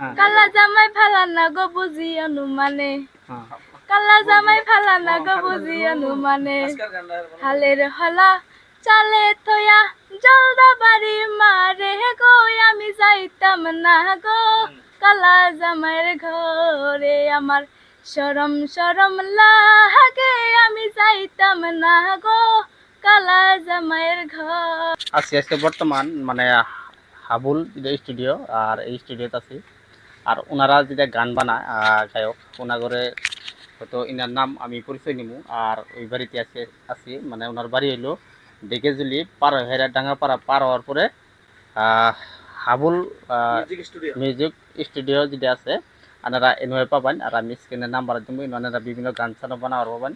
হ্যাঁ। কালা জামাই ফালা না গো বুঝি অনুমানে। হ্যাঁ। কালা জামাই ফালা না গো বুঝি অনুমানে। হালের হলা চালে থয়া জলদা বাড়ি মারে গো আমি যাইতাম না গো। কালা জামাইয়ের ঘরে আমার সরম সরম লাগে আমি যাইতাম না গো। কালা জামাইয়ের ঘর। আছি আজকে বর্তমান মানে হাবুল স্টুডিও আর এই স্টুডিওতে আছি। আর ওনারা যেটা গান বানায় গায়ক ওনাগরে হয়তো ইনার নাম আমি পরিচয় নিমু। আর ওই বাড়িতে আছে আছি মানে ওনার বাড়ি হইল ডেকেজুলি পার হেরা ডাঙ্গাপাড়া পার হওয়ার পরে হাবুল মিউজিক স্টুডিও যেটা আছে আপনারা এনওয়ে পাবেন আর আমি স্ক্রিনের নাম্বার দিব ওনারা বিভিন্ন গান চানো বানাবার পাবেন।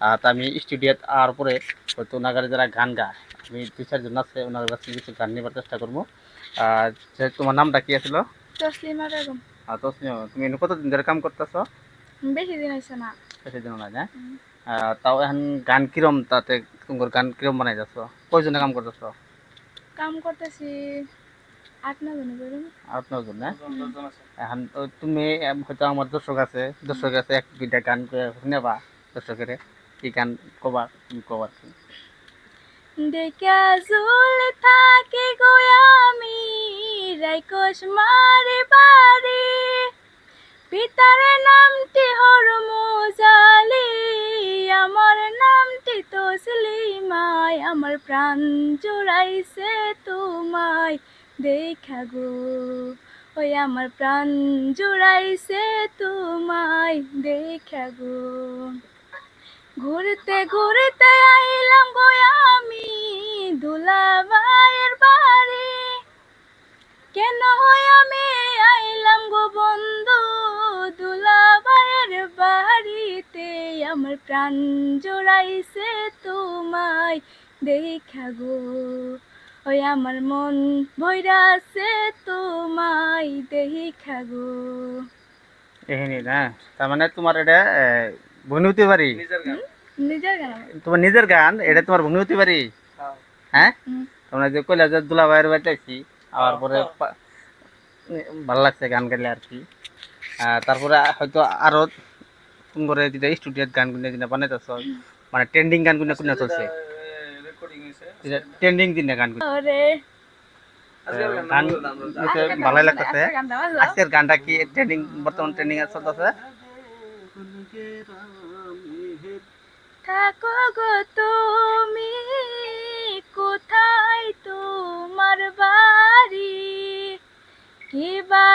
আর তা আমি স্টুডিওত আর পরে হয়তো ওনাগারে যারা গান গায় আমি দুই চারজন আছে ওনার কাছে কিছু গান নেবার চেষ্টা করব আর তোমার নামটা কি আছিল? তসলিমা বেগম আর তো তুমি কতদিন ধরে কাম করতেছ? বেশি দিন হয়েছে না। সেদিন না? হ্যাঁ তাও এখন গান কিরম তাতে তোমার গান কিরম বানাই যাচ্ছ? কয়জনে কাম করতেছ? কাম করতেছি আট ন জন করুন আট নজন না? এখন তুমি হয়তো আমার দর্শক আছে দর্শক আছে এক দুইটা গান শুনেবা দর্শকের কি গান কবা তুমি কবা কি জুল থাকে গো আমি রাইকস মারে বাড়ি। পিতার নামটি হর মোজালি, আমার নামটি তসলিমাই আমার প্রাণ জোড়াইছে তোমায়, দেখা গো। ওই আমার প্রাণ জোড়াইছে তোমায়, দেখা গো। ঘুরতে ঘুরতে আইলাম গো আমি বাড়ি কেন হয় আমি আইলাম গো বন্ধু দুলাভাইয়ের বাড়িতে? আমার প্রাণ জোড়াইছে তোমায় দেখা গো। ওই আমার মন ভৈরা আছে তোমায় দেখা গো। এখানে না তার মানে তোমার এটা ভনুতি বাড়ি? নিজের গান। তোমার নিজের গান এটা তোমার ভনুতি বাড়ি? হ্যাঁ। তোমরা যে কইলা যে দুলা ভাইয়ের বাড়িতে আছি আবার পরে ভালো লাগছে গান গাইলে আর কি। তারপরে হয়তো আরও ফোন করে যেটা স্টুডিওত গানগুলো যেটা বানাইতেছ মানে ট্রেন্ডিং গানগুলো কোনটা চলছে? ট্রেন্ডিং দিন গান গান। ভালোই লাগতেছে। গানটা আজকের গানটা কি ট্রেন্ডিং বর্তমান ট্রেন্ডিং এ চলতেছে? থাকো গো কি বা